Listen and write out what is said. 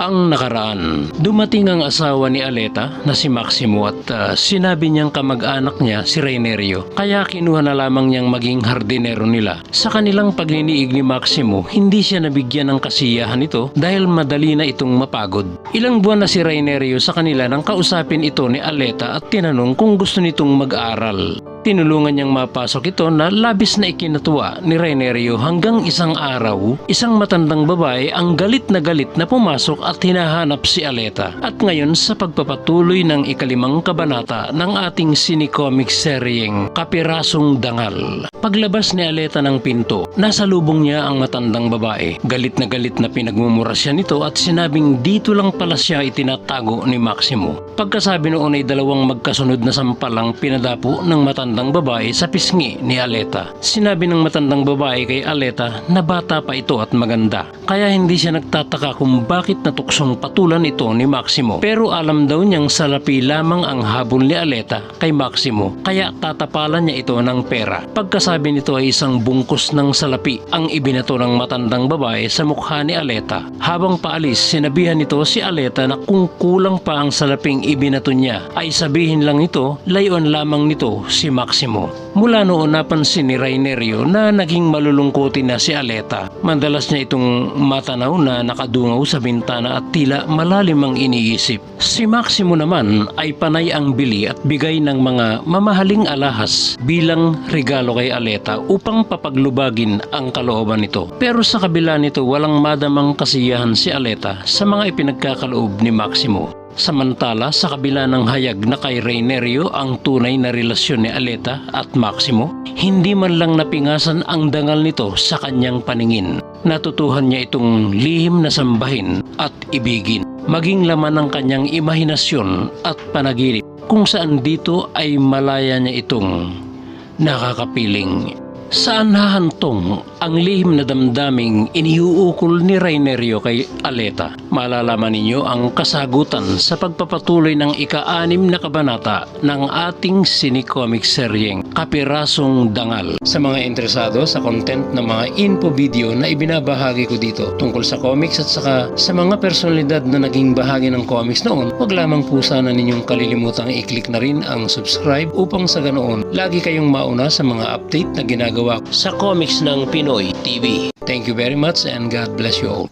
Ang nakaraan, dumating ang asawa ni Aleta na si Maximo at ah, sinabi niyang kamag-anak niya si Rainerio kaya kinuha na lamang niyang maging hardinero nila. Sa kanilang pagniniig ni Maximo, hindi siya nabigyan ng kasiyahan ito dahil madali na itong mapagod. Ilang buwan na si Rainerio sa kanila nang kausapin ito ni Aleta at tinanong kung gusto nitong mag-aral. Tinulungan niyang mapasok ito na labis na ikinatuwa ni Rainerio hanggang isang araw, isang matandang babae ang galit na galit na pumasok at hinahanap si Aleta. At ngayon sa pagpapatuloy ng ikalimang kabanata ng ating sinicomic seryeng Kapirasong Dangal. Paglabas ni Aleta ng pinto, nasa lubong niya ang matandang babae. Galit na galit na pinagmumura siya nito at sinabing dito lang pala siya itinatago ni Maximo. Pagkasabi noon ay dalawang magkasunod na sampalang pinadapo ng matandang babae sa pisngi ni Aleta. Sinabi ng matandang babae kay Aleta na bata pa ito at maganda. Kaya hindi siya nagtataka kung bakit natuksong patulan ito ni Maximo. Pero alam daw niyang salapi lamang ang habol ni Aleta kay Maximo. Kaya tatapalan niya ito ng pera. Pagkasabi nito ay isang bungkus ng salapi ang ibinato ng matandang babae sa mukha ni Aleta. Habang paalis, sinabihan nito si Aleta na kung kulang pa ang salaping ibinato niya ay sabihin lang ito, layuan lamang nito si Maximo. Mula noon napansin ni Rainerio na naging malulungkotin na si Aleta. Madalas niya itong matanaw na nakadungaw sa bintana at tila malalim ang iniisip. Si Maximo naman ay panay ang bili at bigay ng mga mamahaling alahas bilang regalo kay Aleta upang papaglubagin ang kalooban nito. Pero sa kabila nito walang madamang kasiyahan si Aleta sa mga ipinagkakaloob ni Maximo. Samantala, sa kabila ng hayag na kay Rainerio ang tunay na relasyon ni Aleta at Maximo, hindi man lang napingasan ang dangal nito sa kanyang paningin. Natutuhan niya itong lihim na sambahin at ibigin, maging laman ng kanyang imahinasyon at panaginip kung saan dito ay malaya niya itong nakakapiling. Saan hahantong ang lihim na damdaming iniuukol ni Rainerio kay Aleta? Malalaman ninyo ang kasagutan sa pagpapatuloy ng ika-anim na kabanata ng ating sinicomic seryeng Kapirasong Dangal. Sa mga interesado sa content ng mga info video na ibinabahagi ko dito tungkol sa comics at saka sa mga personalidad na naging bahagi ng comics noon, huwag lamang po sana ninyong kalilimutang i-click na rin ang subscribe upang sa ganoon lagi kayong mauna sa mga update na ginagawa sa comics ng Pinoy TV. Thank you very much and God bless you all.